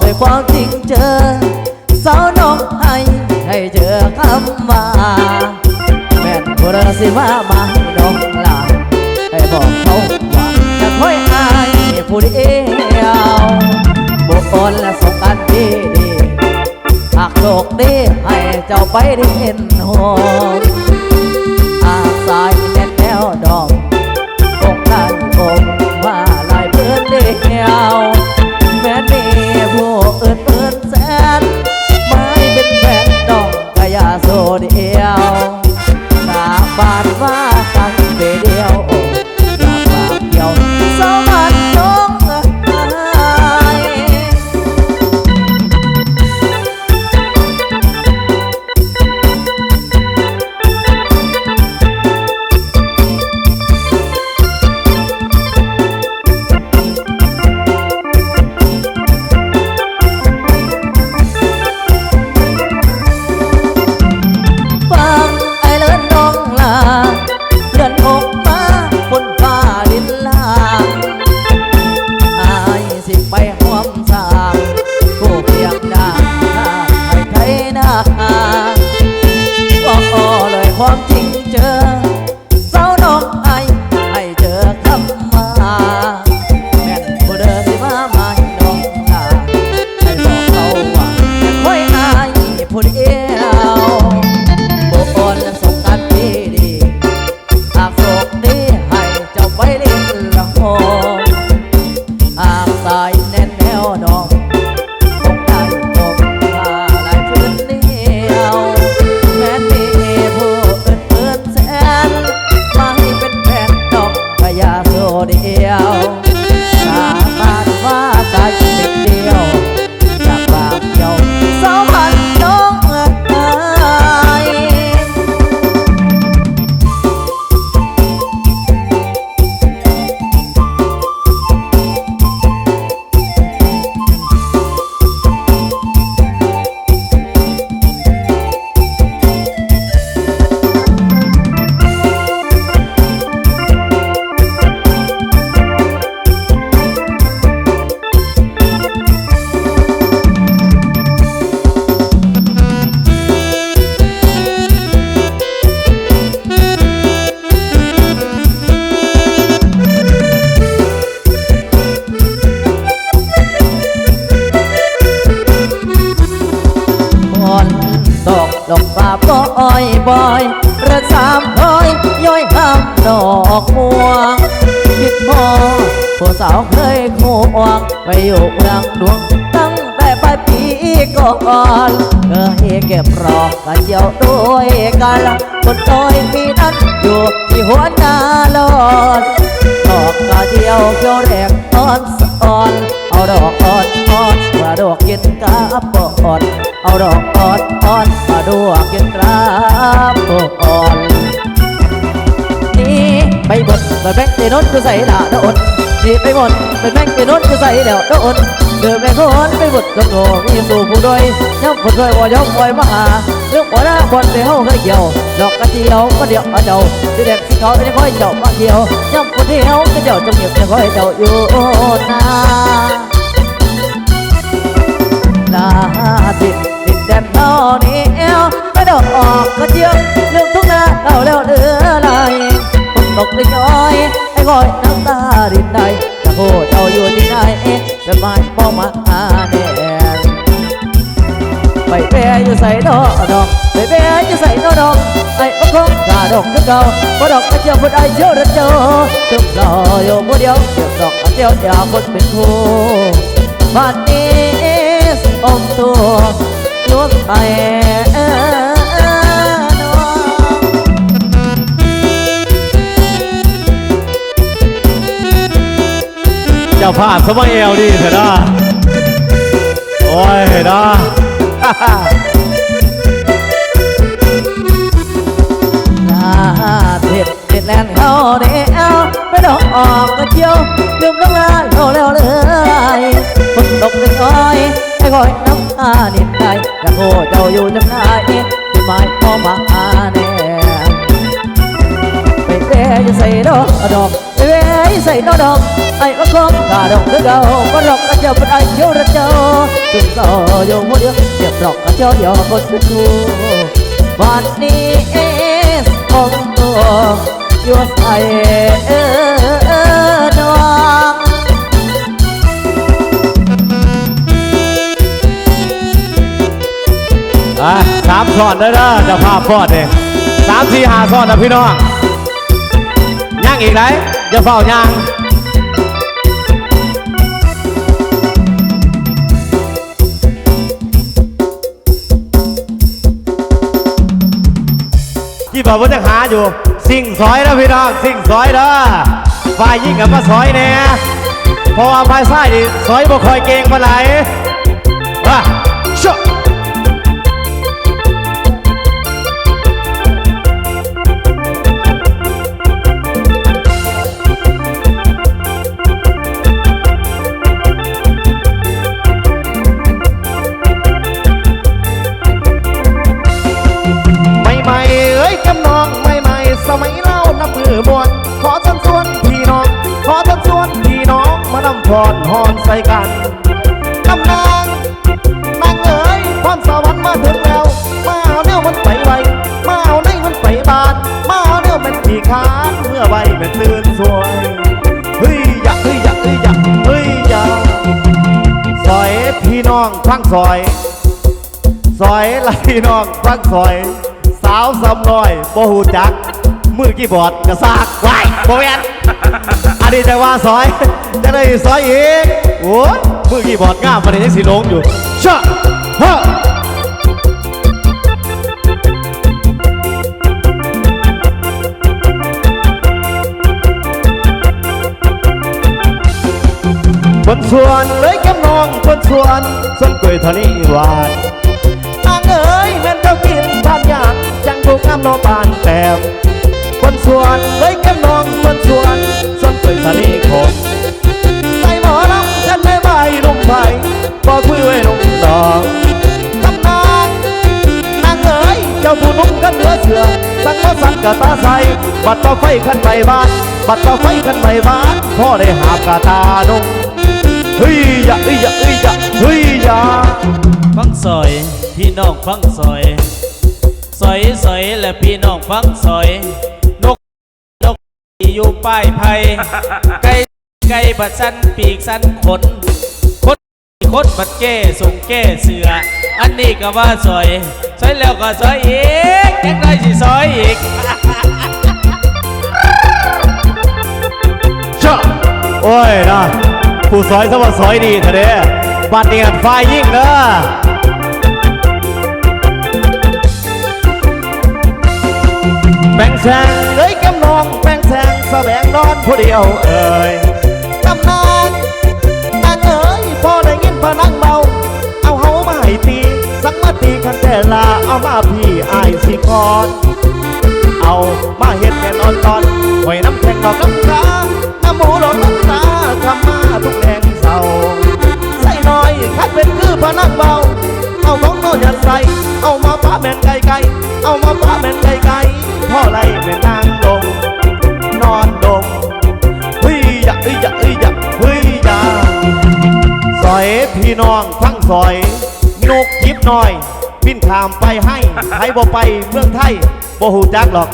ด้วยความจริงเจอ สาวน้องให้ให้เจอคำว่าแม่นโบราณสิว่ามาน้องลาให้บอกเขาว่าจะค่อยอายผู้เดียวบุกอ่อนและสงกันดีดีหากโชคดีให้เจ้าไปได้เห็นหง อกม่วงคิดพอผู้สาวเคยคอกไปอยู่เมืองดวงตั้งแต่ปลายปีก่อนเคยเก็บรอกกันเดียวด้วยกันคนต้อยมีนั้นอยู่ที่หัวนาลอนดอกกระเดียวเขียวแรงอ่อนสอนเอาดอกอ่อนอ่อนมาดอกกินกราบอ่อนเอาดอกอ่อนอ่อนมาดอกกินกราบอ่อน bay buồn và bên thì nốt cứ dậy đã ổn. Thì bay buồn và bên thì nốt cứ dậy đỡ ổn. Đường mẹ có hôn bay buồn gần hồ im đủ phụ đôi. Nhóc một người bỏ nhóc ngoài mà hà, nước bỏ đã buồn thì hậu gây nhiều lọc cá chiều có điệu ở đầu. Thì đẹp xinh khói nên gói chậu bao nhiều. Nhóc một thiếu cái chậu trong nghiệp nên gói chậu yêu na. Là thịt thịt đẹp to neo cái đầu có chiếc lượng thuốc lá đầu leo đưa lại nọc đi nhói Hãy gọi nắng ta đến đây. Là hồ đau yêu đi này Về mai mong mặt à nè Bảy bé như giấy đó đồng Bảy bé như giấy đó đồng Ai ốc không cả đồng nước cao, Có đồng anh chiều phút ai chiều đất chờ. Từng là yêu mua điếu Điều đồng anh theo nhà quân bên thu Bạn is ôm thua Luôn tay จ้าภาพสมัยเอลดีเถอะนะโอ้ยเนะน้าเด็ดเด็ดแลนเขาเดียวไปดอกออกกระเจียวลืมน้ำงานโลแล้วเลยคนตกเป็นอ้อยให้คอยน้ำตาหนิบใจกระโทษเจ้าอยู่จำนายที่หมายพอมาแน่ไปเร่จะใส่ดอกดอก ไปเร่ใส่ดอดอกไอ้ก็คงกาดอกคือเก่าก็ดอกกระเจ้าเป็นไอ้เจ้าระเจ้าถึงต่อยู่หัวเดียวเก็บดอกกระเจ้าเดียวคนเป็นคู่วันนี้เอสของตัวอยู่ใส่เออน้องอะสามซ้อนได้เด้อเจ้าภาพฟอดเนี่ยสามสี่ห้าซ้อนนะพี่น้องย่งอีกไหน อย่าเฝ้าย่างที่บอกว่าจะหาอยู่ สิ่งซอยนะพี่น้อง สิ่งซอยเด้อฝ่ายยิ่งกับมาซอยแน่เพราะว่าภายซ้ายนี่ซอยบ่คอยเก่งมาไหลยว่าชะ พรหอนใส่กันกำนางนางเอ๋ยพรสวรรค์มาถึงแล้ว มาเอาเนี่ยมันไปไวมาเอาในมันไปบาน มาเอาเนี่ยมันขี่ขานเมื่อใบเป็นตื่นสวยเฮ้ยอยากเฮ้ยอยากเฮ้ยอยากเฮ้ยอยากซอยพี่น้องทั้งซอยซอยไหลน้องฟังซอย สาวสำน้อยบ่หูจักมือกี่บอดกระซากไว้บ่แม่น นี้จะว่าซอยจะได้ซอยอีกโอ้ยมือกี่บอดง่ามประเด็นยังสีลงอยู่ชะฮะบนสวนเลยกำนองบนสวนส่วนกล้วยเท่านี้หวานนางเอ๋ยแม่นเจ้ากินทานยางจังถูกน้ำนอบานแต้มคนสวนเลยแก้มนองคนสวน กะตาใสบัดต่อไฟขันไปบ้านบัดต่อไฟขันไปบ้านพ่อได้หาบกะตานุ่มเฮ้ยย่าเอ้ยย่าเอ้ยย่าเฮ้ยย่าฟังซอยพี่น้องฟังซอยซอยซอยและพี่น้องฟังซอยนกนกอยู่ป้ายไผ่ไก่ไก่บัดสั้นปีกสั้นขนคดคดบัดแก้ส่งแก้เสืออันนี้ก็ว่าซอยซอยแล้วก็ซอยอีก ยังได้สิซอยอีกชะโอ้ยนะผู้ซอยสวัสดิ์ซอยดีเถอะเด้บัดเนียนไฟยิ่งเด้อแบ่งแสงเอ้ยกำนองแบ่งแสงแสวงนอนผู้เดียวเอ้ย เอามาป้าแม่นไก่ไก่พ่อไรเป็นนางดงนอนดงเฮ้ยอย่าเอ้ยอย่าเอ้ยอย่าเฮ้ยอย่าซอยพี่น้องทั้งซอยนกยิบหน่อยบินขามไปให้ใครบ่ไปเมืองไทยบ่หูจักหรอก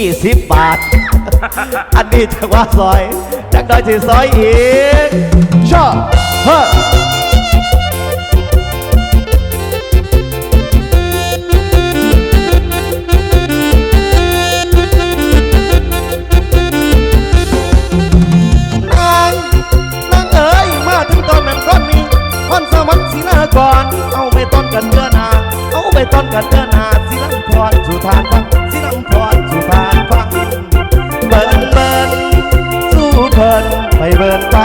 20 บาท อันนี้จังว่าซอย จักได้สิซอยอีกชอบเฮ้อ ก่อนเอาไปต้นกันเดือนาเอาไปต้นกันเดือนาสินังพรสุทานฟังสินังพรสุทานฟังเบิ่นเบิ่นสู้เพิ่นไปเบิ่นไป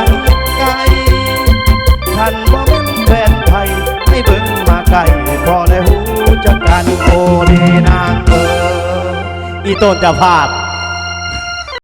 ไกลขันบ่แม่นแฟนไทยให้เบิ่งมาไกลพอแล้หูจักกันโอเดนางเอออีต้นจะพาด